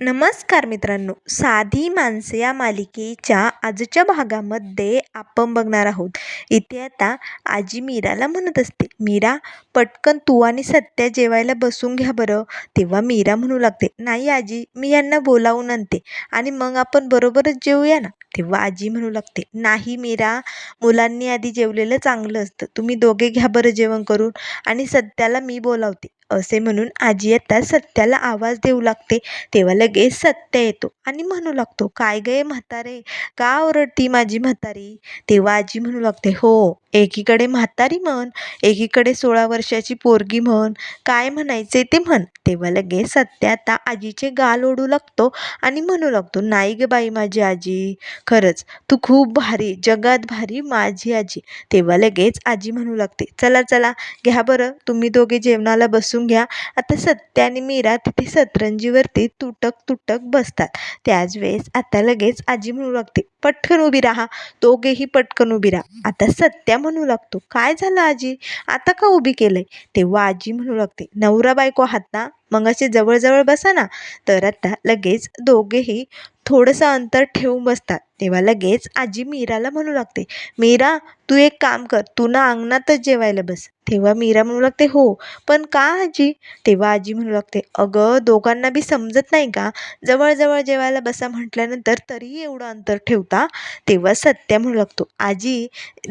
नमस्कार मित्रांनो. साधी माणसं या मालिकेच्या आजच्या भागामध्ये आपण बघणार आहोत. इथे आता आजी मीराला म्हणत असते मीरा पटकन तू आणि सत्या जेवायला बसून घ्या बरं. तेव्हा मीरा म्हणू लागते नाही आजी मी यांना बोलावून आणते आणि मग आपण बरोबरच जेवूया ना. तेव्हा आजी म्हणू लागते नाही मीरा मुलांनी आधी जेवलेलं चांगलं असतं. तुम्ही दोघे घ्या बरं जेवण करून आणि सत्याला मी बोलावते. असे म्हणून आजी आता सत्याला आवाज देऊ लागते. तेव्हा लगेच सत्य येतो आणि म्हणू लागतो काय गे म्हातारे? का ओरडती माझी म्हातारी? तेव्हा आजी म्हणू लागते हो एकीकडे म्हातारी म्हण एकीकडे सोळा वर्षाची पोरगी म्हण. काय म्हणायचे ते म्हण. तेव्हा लगेच सत्य आता आजीचे गाल ओढू लागतो आणि म्हणू लागतो नाही ग बाई माझी आजी. खरंच तू खूप भारी जगात भारी माझी आजी. तेव्हा लगेच आजी म्हणू लागते चला चला घ्या बरं तुम्ही दोघे जेवणाला बसून घ्या. आता सत्य आणि मीरा तिथे सतरंजीवरती तुटक तुटक बसतात. त्याच वेळेस आता लगेच आजी म्हणू लागते पटकन उभी राहा. दोघेही पटकन उभी राहा. आता सत्या म्हणू लागतो काय झालं आजी? आता का उभी केलंय? तेव्हा आजी म्हणू लागते नवरा बायको आहात ना मग असे जवळजवळ बसा ना. तर आता लगेच दोघेही थोडंसं अंतर ठेवून बसतात. तेव्हा लगेच आजी मीराला म्हणू लागते मीरा तू एक काम कर तू ना अंगणातच जेवायला बस. तेव्हा मीरा म्हणू लागते हो पण का आजी? तेव्हा आजी म्हणू लागते अगं दोघांना बी समजत नाही का? जवळजवळ जेवायला बसा म्हटल्यानंतर तरीही एवढं अंतर ठेवता? तेव्हा सत्या म्हणू लागतो आजी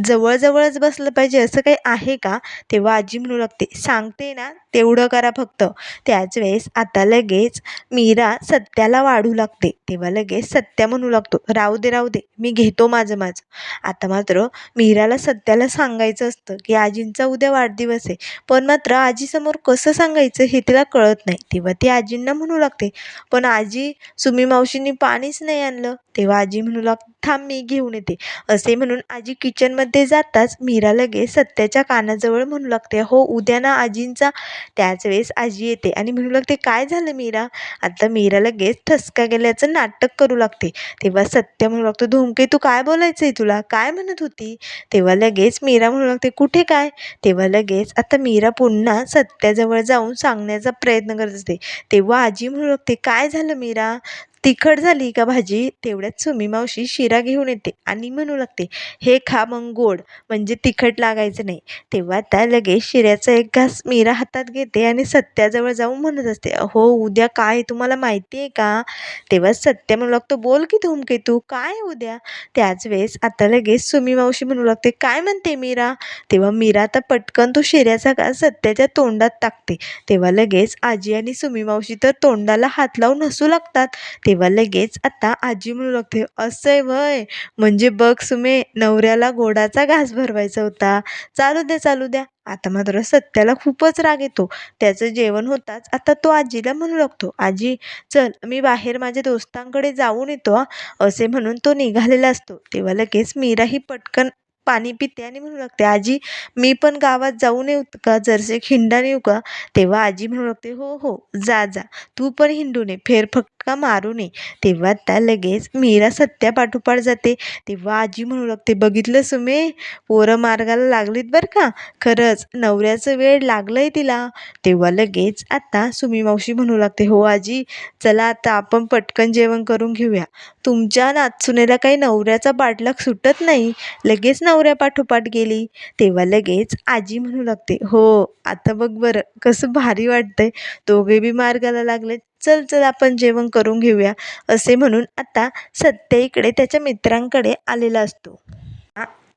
जवळजवळच बसलं पाहिजे असं काही आहे का? तेव्हा आजी म्हणू लागते सांगते ना तेवढं करा फक्त. त्याच वेळेस आता लगेच मीरा सत्याला वाढू लागते. तेव्हा लगेच सत्या म्हणू लागतो राहू दे राहू दे मी घेतो माझं माझं. आता मात्र मीराला सत्याला सांगायचं असतं की आजींचा उद्या वाढदिवस आहे. पण मात्र आजीसमोर कसं सांगायचं हे तिला कळत नाही. तेव्हा ती आजींना म्हणू लागते पण आजी सुमी मावशींनी पाणीच नाही आणलं. तेव्हा आजी म्हणू लाग थांब मी घेऊन येते. असे म्हणून आजी किचनमध्ये जाताच मीरा लगेच सत्याच्या कानाजवळ म्हणू लागते हो उद्या ना आजींचा. त्याच वेळेस आजी येते आणि म्हणू लागते काय झालं मीरा? आता मीरा लगेच ठसका गेल्याचं नाटक करू लागते. तेव्हा सत्य म्हणू लागतो धुमके तू काय बोलायचं आहे तुला? काय म्हणत होती? तेव्हा लगेच मीरा म्हणू लागते कुठे काय? तेव्हा लगेच आता मीरा पुन्हा सत्याजवळ जाऊन सांगण्याचा प्रयत्न करत असते. तेव्हा आजी म्हणू लागते काय झालं मीरा? तिखट झाली का भाजी तेवढ्यात सुमी मावशी शिरा घेऊन येते आणि म्हणू लागते हे खा मग गोड म्हणजे तिखट लागायचं नाही. तेव्हा त्या लगेच शिऱ्याचा एक घास मीरा हातात घेते आणि सत्याजवळ जाऊन म्हणत असते हो उद्या काय तुम्हाला माहिती आहे का? तेव्हा सत्य म्हणू लागतो बोल की धुमके तू काय उद्या? त्याच वेळेस आता लगेच सुमी मावशी म्हणू लागते काय म्हणते मीरा? तेव्हा मीरा आता पटकन तो शिऱ्याचा घास सत्याच्या तोंडात टाकते. तेव्हा लगेच आजी आणि सुमी मावशी तर तोंडाला हात लावून हसू लागतात. तेव्हा लगेच आता आजी म्हणू लागते असं आहे वय. म्हणजे बघ सुमे नवऱ्याला गोडाचा घास भरवायचा होता. चालू द्या चालू द्या. आता मात्र सत्याला खूपच राग येतो. त्याचं जेवण होताच आता तो आजीला म्हणू लागतो आजी चल मी बाहेर माझ्या दोस्तांकडे जाऊन येतो असे म्हणून तो निघालेला असतो. तेव्हा लगेच मीराही पटकन पाणी पिते आणि म्हणू लागते आजी मी पण गावात जाऊन येऊ का? जरसे खिंडाने येऊ का? तेव्हा आजी म्हणू लागते हो हो जा जा. तू पण हिंडून ये. फेर फक्त फेरफटका मारू नये. तेव्हा त्या लगेच मीरा सत्या पाठोपाठ जाते. तेव्हा आजी म्हणू लागते बघितलं सुमे पोरं मार्गाला लागलीत बरं का? खरंच नवऱ्याचं वेळ लागलंय तिला. तेव्हा लगेच आता सुमी मावशी म्हणू लागते हो आजी चला आता आपण पटकन जेवण करून घेऊया. तुमच्या नाचुनेला काही नवऱ्याचा पाठलाग सुटत नाही. लगेच नवऱ्या पाठोपाठ गेली. तेव्हा लगेच आजी म्हणू लागते हो आता बघ बरं कसं भारी वाटतंय. दोघे बी मार्गाला लागलेत. चल चल आपण जेवण करून घेऊया असे म्हणून आता सत्य इकडे त्याच्या मित्रांकडे आलेला असतो.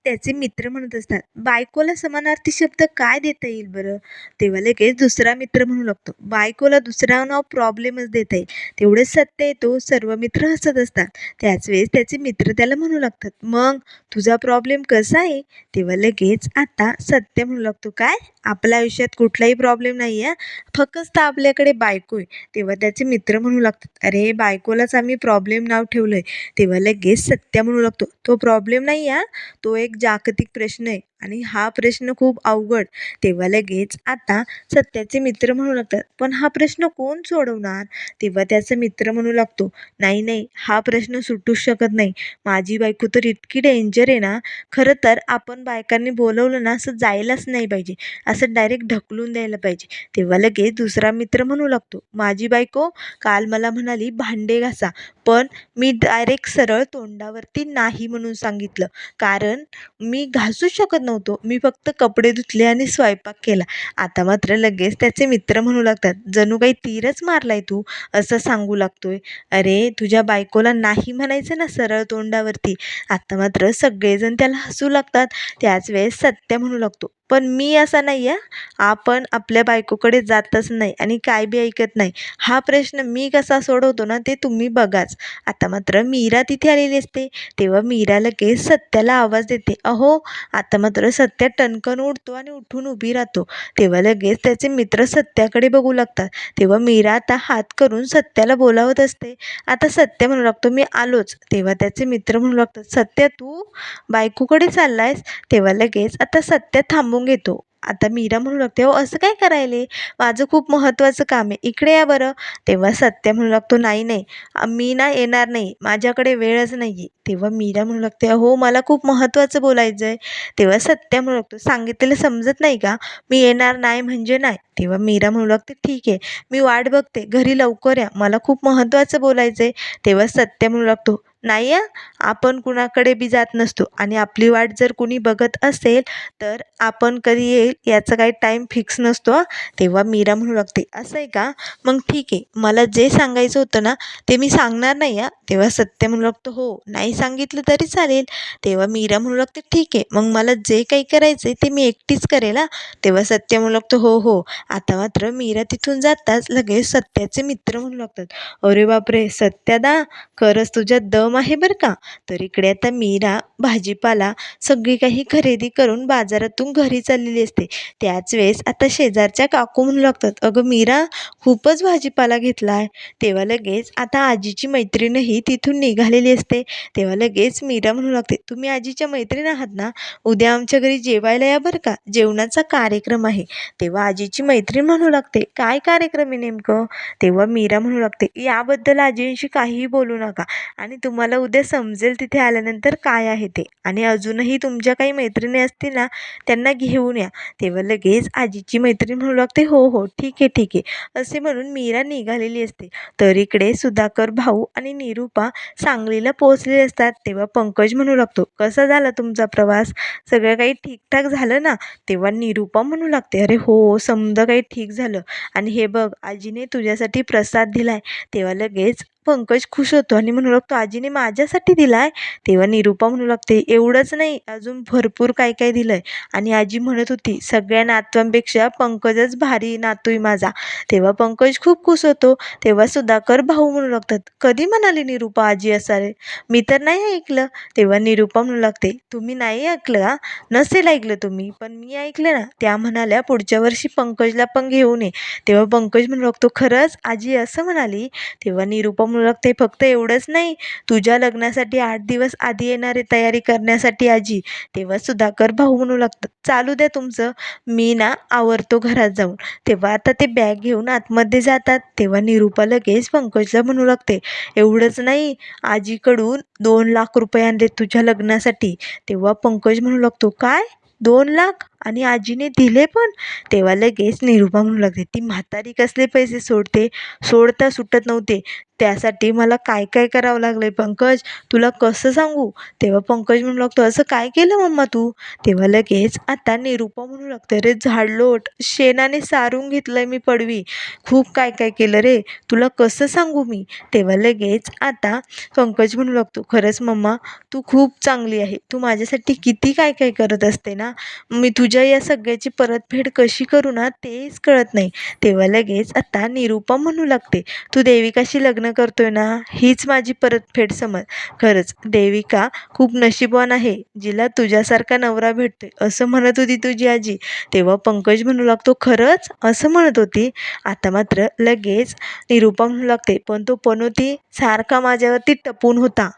त्याचे मित्र म्हणत असतात. बायकोला समानार्थी शब्द काय देता येईल बरं? तेव्हा लगेच दुसरा मित्र म्हणू लागतो. बायकोला दुसरा नाव प्रॉब्लेमच देता येईल. तेवढे सत्य येतो सर्व मित्र हसत असतात. त्याच वेळेस त्याचे मित्र त्याला म्हणू लागतात. मग तुझा प्रॉब्लेम कसा आहे? तेव्हा लगेच आता सत्य म्हणू लागतो. काय? आपल्या आयुष्यात कुठलाही प्रॉब्लेम नाही आहे फक्त आपल्याकडे बायको आहे. तेव्हा त्याचे मित्र म्हणू लागतात. अरे बायकोलाच आम्ही प्रॉब्लेम नाव ठेवलं आहे तेव्हा लगेच सत्य म्हणू लागतो. तो प्रॉब्लेम नाही आहे तो एक जागतिक प्रश्न आहे. आणि हा प्रश्न खूप अवघड. तेव्हा लगेच आता सत्याचे मित्र म्हणू लागतात पण हा प्रश्न कोण सोडवणार? तेव्हा त्याचा मित्र म्हणू लागतो नाही नाही हा प्रश्न सुटूच शकत नाही. माझी बायको तर इतकी डेंजर आहे ना. खरं तर आपण बायकांनी बोलवलं ना असं जायलाच नाही पाहिजे. असं डायरेक्ट ढकलून द्यायला पाहिजे. तेव्हा लगेच दुसरा मित्र म्हणू लागतो माझी बायको काल मला म्हणाली भांडे घासा पण मी डायरेक्ट सरळ तोंडावरती नाही म्हणून सांगितलं. कारण मी घासूच शकत नव्हतो. मी फक्त कपडे धुतले आणि स्वयंपाक केला. आता मात्र लगेच त्याचे मित्र म्हणू लागतात जणू काही तीरच मारलाय तू? असं सांगू लागतोय. अरे तुझ्या बायकोला नाही म्हणायचं ना सरळ तोंडावरती? आता मात्र सगळेजण त्याला हसू लागतात. त्याच वेळेस सत्य म्हणू लागतो पण मी असा नाही आहे आपण आपल्या बायकोकडे जातच नाही आणि काय बी ऐकत नाही. हा प्रश्न मी कसा सोडवतो ना ते तुम्ही बघाच. आता मात्र मीरा तिथे आलेली असते. तेव्हा मीरा लगेच सत्याला आवाज देते अहो आता मात्र सत्या टणकन उठतो आणि उठून उभी राहतो. तेव्हा लगेच त्याचे मित्र सत्याकडे बघू लागतात. तेव्हा मीरा आता हात करून सत्याला बोलावत असते. आता सत्य म्हणू लागतो मी आलोच. तेव्हा त्याचे मित्र म्हणू लागतात सत्या तू बायकोकडे चाललायस? तेव्हा लगेच आता सत्या थांबून घेतो. आता मीरा म्हणू लागते अहो असं काय करायले? माझं खूप महत्त्वाचं काम आहे. इकडे या बरं. तेव्हा सत्य म्हणू लागतो नाही नाही. मी ना येणार नाही. माझ्याकडे वेळच नाही आहे तेव्हा मीरा म्हणू लागते अहो मला खूप महत्त्वाचं बोलायचं आहे तेव्हा सत्य म्हणू लागतो सांगितलेलं समजत नाही का? मी येणार नाही म्हणजे नाही. तेव्हा मीरा म्हणू लागते ठीक आहे. मी वाट बघते. घरी लवकर या. मला खूप महत्त्वाचं बोलायचं आहे तेव्हा सत्य म्हणू लागतो नाही या आपण कुणाकडे बी जात नसतो. आणि आपली वाट जर कुणी बघत असेल तर आपण कधी येईल याचा काही टाईम फिक्स नसतो तेव्हा मीरा म्हणू लागते असं आहे का? मग ठीक आहे. मला जे सांगायचं होतं ना ते मी सांगणार नाही हां. तेव्हा सत्य म्हणू लागतो हो नाही सांगितलं तरी चालेल. तेव्हा मीरा म्हणू लागते ठीक आहे. मग मला जे काही करायचं आहे ते मी एकटीच करेल हा. तेव्हा सत्य म्हणू लागतो हो हो. आता मात्र मीरा तिथून जाताच लगेच सत्याचे मित्र म्हणू लागतात. अरे बापरे सत्यादा खरंच तुझ्या दम आहे बरं का? तर इकडे आता मीरा भाजीपाला सगळी काही खरेदी करून बाजारातून घरी चाललेली असते. त्याच वेळेस आता शेजारच्या काकू म्हणू लागतात अगं मीरा खूपच भाजीपाला घेतला आहे तेव्हा लगेच आता आजीची मैत्रीणही तिथून निघालेली असते. तेव्हा लगेच मीरा म्हणू लागते तुम्ही आजीच्या मैत्रीण आहात ना? उद्या आमच्या घरी जेवायला या बरं का? जेवणाचा कार्यक्रम आहे. तेव्हा आजीची मैत्रीण म्हणू लागते काय कार्यक्रम आहे नेमकं? तेव्हा मीरा म्हणू लागते याबद्दल आजींशी काहीही बोलू नका आणि तुम तुम्हाला उद्या समजेल तिथे आल्यानंतर काय आहे ते. आणि अजूनही तुमच्या काही मैत्रिणी असतील ना त्यांना घेऊन या. तेव्हा लगेच आजीची मैत्रीण म्हणू लागते हो हो ठीक आहे ठीक आहे. असे म्हणून मीरा निघालेली असते. तर इकडे सुधाकर भाऊ आणि निरूपा सांगलीला पोहोचलेले असतात. तेव्हा पंकज म्हणू लागतो कसा झाला तुमचा प्रवास? सगळं काही ठीकठाक झालं ना? तेव्हा निरूपा म्हणू लागते अरे हो समजा काही ठीक झालं. आणि हे बघ आजीने तुझ्यासाठी प्रसाद दिलाय. तेव्हा लगेच पंकज खुश होतो आणि म्हणू लागतो आजीने माझ्यासाठी दिला आहे तेव्हा निरूपा म्हणू लागते एवढंच नाही अजून भरपूर काय काय दिलं आहे आणि आजी म्हणत होती सगळ्या नातवांपेक्षा पंकजच भारी नातू आहे माझा. तेव्हा पंकज खूप खुश होतो तेव्हा सुधाकर भाऊ म्हणू लागतात कधी म्हणाली निरूपा आजी असावे मी तर नाही ऐकलं. तेव्हा निरूपा म्हणू लागते तुम्ही नाही ऐकलं का नसेल ऐकलं तुम्ही पण मी ऐकलं ना. त्या म्हणाल्या पुढच्या वर्षी पंकजला पण घेऊन ये. तेव्हा पंकज म्हणू लागतो खरंच आजी असं म्हणाली? तेव्हा निरूपा म्हणू लागते फक्त एवढंच नाही तुझ्या लग्नासाठी आठ दिवस आधी येणारे तयारी करण्यासाठी आजी तेव्हा सुधाकर भाऊ म्हणू लागतात चालू द्या तुमचं मी ना आवरतो घरात जाऊन. तेव्हा आता ते बॅग घेऊन आतमध्ये जातात तेव्हा निरूपा लगेच पंकजला म्हणू लागते एवढंच नाही आजीकडून दोन लाख रुपये आणले तुझ्या लग्नासाठी. तेव्हा पंकज म्हणू लागतो काय? दोन लाख? आणि आजीने दिले पण. तेव्हा लगेच निरूपा म्हणू लागते ती म्हातारी कसले पैसे सोडते? सोडता सुटत नव्हते. त्यासाठी मला काय काय करावं लागलं आहे पंकज? तुला कसं सांगू? तेव्हा पंकज म्हणू लागतो असं काय केलं मम्मा तू? तेव्हा लगेच आता निरूपा म्हणू लागतं रे झाडलोट शेणाने सारून घेतलं आहे मी पडवी. खूप काय काय केलं रे? तुला कसं सांगू मी? तेव्हा लगेच आता पंकज म्हणू लागतो खरंच मम्मा तू खूप चांगली आहे. तू माझ्यासाठी किती काय काय करत असते ना? मी तू तुझ्या या सगळ्याची परतफेड कशी करू ना तेच कळत नाही. तेव्हा लगेच आता निरूपा म्हणू लागते तू देविकाशी लग्न करतोय ना? हीच माझी परतफेड समज. खरंच देविका खूप नशीबवान आहे जिला तुझ्यासारखा नवरा भेटतोय असं म्हणत होती तुझी आजी. तेव्हा पंकज म्हणू लागतो खरंच? असं म्हणत होती? आता मात्र लगेच निरूपा म्हणू लागते पण तो पनोती सारखा माझ्यावरती टपून होता.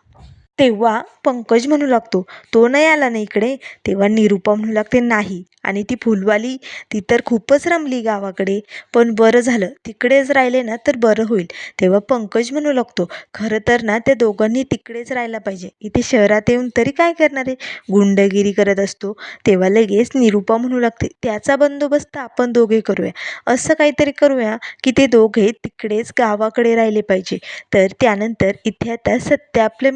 तेव्हा पंकज म्हणू लागतो तो नाही आला ना इकडे? तेव्हा निरुपा म्हणू लागते नाही. आणि ती फुलवाली ती तर खूपच रमली गावाकडे. पण बरं झालं तिकडेच राहिले ना तर बरं होईल. तेव्हा पंकज म्हणू लागतो खरं तर ना त्या दोघांनी तिकडेच राहायला पाहिजे. इथे शहरात येऊन तरी काय करणार आहे? गुंडगिरी करत असतो. तेव्हा लगेच निरुपा म्हणू लागते त्याचा बंदोबस्त आपण दोघे करूया. असं काहीतरी करूया की ते दोघे तिकडेच गावाकडे राहिले पाहिजे. तर त्यानंतर इथे आता सत्य आपल्या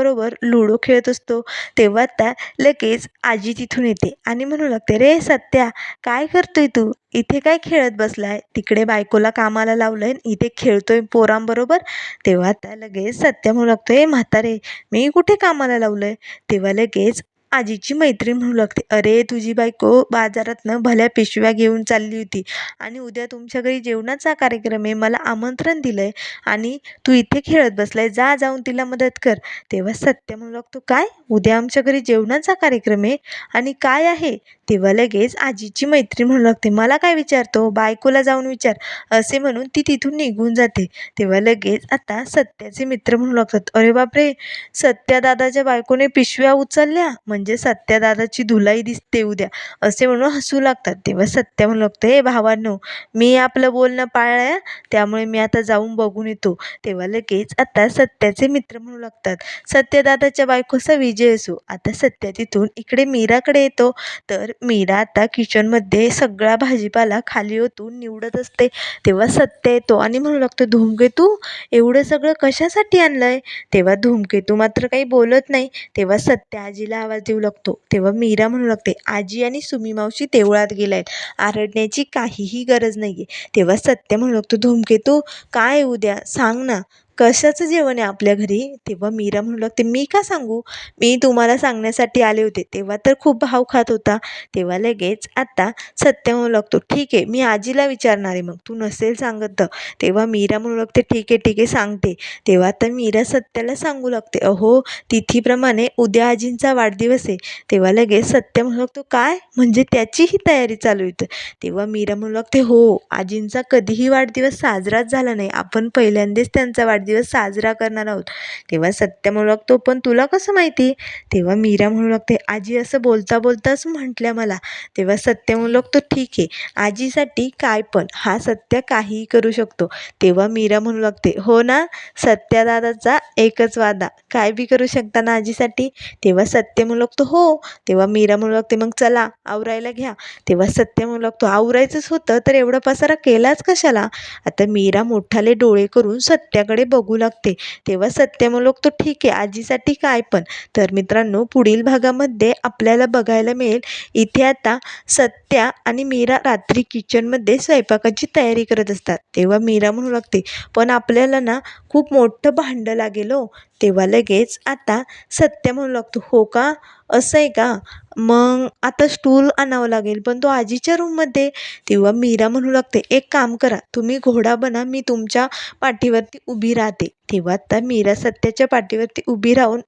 मित्रांबरोबर लुडो खेळत असतो. तेव्हा आता लगेच आजी तिथून येते आणि म्हणू लागते रे सत्या काय करतोय तू? इथे काय खेळत बसलाय? तिकडे बायकोला कामाला लावलंय आणि इथे खेळतोय पोरांबरोबर. तेव्हा आता लगेच सत्या म्हणू लागतोय म्हातारे मी कुठे कामाला लावलंय? तेव्हा लगेच आजीची मैत्रीण म्हणू लागते. अरे तुझी बायको बाजारातनं भल्या पिशव्या घेऊन चालली होती आणि उद्या तुमच्या घरी जेवणाचा कार्यक्रम आहे मला आमंत्रण दिलं आहे आणि तू इथे खेळत बसलाय जा जाऊन तिला मदत कर. तेव्हा सत्य म्हणू लागतो काय? उद्या आमच्या घरी जेवणाचा कार्यक्रम आहे आणि काय आहे? तेव्हा लगेच आजीची मैत्रीण म्हणू लागते. मला काय विचारतो बायकोला जाऊन विचार. असे म्हणून ती तिथून निघून जाते. तेव्हा लगेच आता सत्याचे मित्र म्हणू लागतात. अरे बापरे! सत्या दादाच्या बायकोने पिशव्या उचलल्या? म्हणजे सत्या दादाची धुलाई दिसते उद्या असे म्हणून हसू लागतात. तेव्हा सत्या म्हणू लागतं हे भावांनो मी आपलं बोलणं पाळलं त्यामुळे मी आता जाऊन बघून येतो. तेव्हा लगेच आता सत्याचे मित्र म्हणू लागतात सत्यदादाच्या बायकोचा विजय असो. आता सत्या तिथून इकडे मीराकडे येतो. तर मीरा आता किचनमध्ये सगळा भाजीपाला खाली ओतून निवडत असते. तेव्हा सत्य येतो आणि म्हणू लागतो धूमकेतू एवढं सगळं कशासाठी आणलं आहे तेव्हा धूमकेतू मात्र काही बोलत नाही. तेव्हा सत्य आजीला आवाज देऊ लागतो. तेव्हा मीरा म्हणू लागते आजी आणि सुमी मावशी देवळात गेलायत. आरडण्याची काहीही गरज नाही आहे तेव्हा सत्य म्हणू लागतो धूमकेतू काय उद्या सांग ना. कशाचं जेवण आहे आपल्या घरी? तेव्हा मीरा म्हणू लागते मी का सांगू? मी तुम्हाला सांगण्यासाठी आले होते. तेव्हा तर खूप भाव खात होता. तेव्हा लगेच आता सत्य म्हणू लागतो ठीक आहे मी आजीला विचारणार आहे. मग तू नसेल सांगत. तर तेव्हा मीरा म्हणू लागते ठीक आहे ठीक आहे सांगते. तेव्हा तर मीरा सत्याला सांगू लागते अहो तिथीप्रमाणे उद्या आजींचा वाढदिवस आहे. तेव्हा लगेच सत्य म्हणू लागतो काय? म्हणजे त्याचीही तयारी चालू होती तेव्हा मीरा म्हणू लागते हो आजींचा कधीही वाढदिवस साजराच झाला नाही. आपण पहिल्यांदाच त्यांचा वाढदिवस साजरा करणार आहोत. तेव्हा सत्य म्हणू लागतो पण तुला कसं माहिती? तेव्हा मीरा म्हणू लागते आजी असं बोलता बोलताच म्हटल्या मला. तेव्हा सत्य म्हणू लागतो ठीक आहे आजीसाठी काय पण हा सत्य काहीही करू शकतो. तेव्हा मीरा म्हणू लागते हो ना सत्यादादाचा एकच वादा काय बी करू शकता ना आजीसाठी? तेव्हा सत्य म्हणू लागतो हो. तेव्हा मीरा म्हणू लागते मग चला आवरायला घ्या. तेव्हा सत्य म्हणू लागतो आवरायचंच होतं तर एवढा पसारा केलाच कशाला? आता मीरा मोठाले डोळे करून सत्याकडे बघ बघू लागते. तेव्हा सत्यमलोक तो ठीक आहे आजीसाठी काय पण. तर मित्रांनो पुढील भागामध्ये आपल्याला बघायला मिळेल. इथे आता सत्या आणि मीरा रात्री किचनमध्ये स्वयंपाकाची तयारी करत असतात. तेव्हा मीरा म्हणू लागते पण आपल्याला ना खूप मोठं भांडं लागेल हो. तेव्हा लगेच आता सत्य म्हणू लागतो. हो का? असं आहे का? मग आता स्टूल आणावं लागेल. पण तो आजीच्या रूममध्ये तेव्हा मीरा म्हणू लागते एक काम करा तुम्ही घोडा बना मी तुमच्या पाठीवरती उभी राहते. तेव्हा आता मीरा सत्याच्या पाठीवरती उभी राहून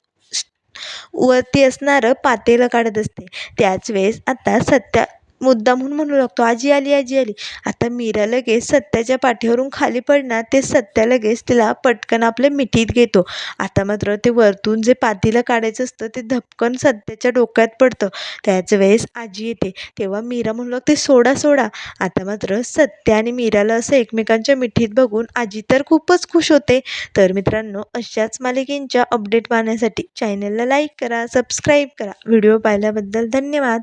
वरती असणारं पातेलं काढत असते. त्याच वेळेस आता सत्या मुद्दा म्हणून म्हणू लागतो आजी आली आजी आली. आता मीरा लगेच सत्याच्या पाठीवरून खाली पडणार ते सत्या लगेच तिला पटकन आपल्या मिठीत घेतो. आता मात्र ते वरतून जे पातीला काढायचं असतं ते धपकन सत्याच्या डोक्यात पडतं. त्याच वेळेस आजी येते. तेव्हा मीरा म्हणू लागते सोडा सोडा. आता मात्र सत्या आणि मीराला असं एकमेकांच्या मिठीत बघून आजी तर खूपच खुश होते. तर मित्रांनो अशाच मालिकेंच्या अपडेट पाहण्यासाठी चॅनलला लाईक करा सबस्क्राईब करा. व्हिडिओ पाहिल्याबद्दल धन्यवाद.